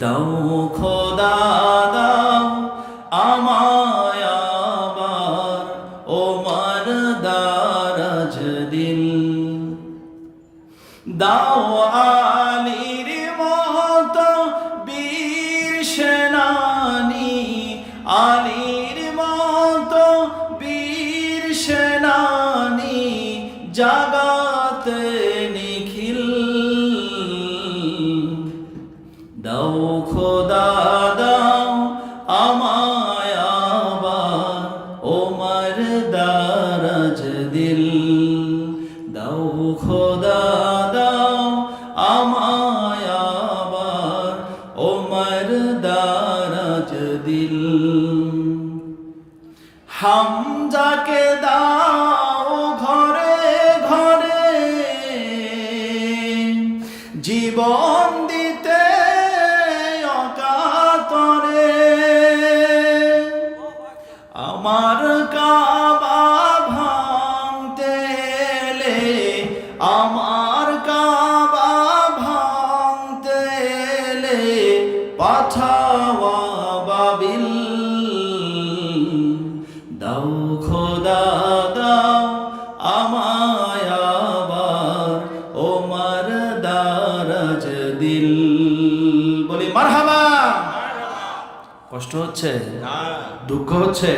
দাও খোদা, দাও আমায় আবার ওমর দারাজ দিল দাও আলির মতো বীর সেনানি, আলির মতো বীর সেনানি, জাগাতে দাও, খোদা দাও, আমায় আবার ওমর দারাজ দিল। দাও, খোদা দাও, আমায় আবার ওমর দারাজ দিল। হামজাকে দাও ঘরে ঘরে, জীবন কাবা ভাঙতে এলে আমার কাবা ভাঙতে এলে পাঠাওয়া বাবিল। দাও খোদা দাও আমায় আবার ওমর দারাজ দিল বলি মারহাবা। কষ্ট হচ্ছে? দুঃখ হচ্ছে?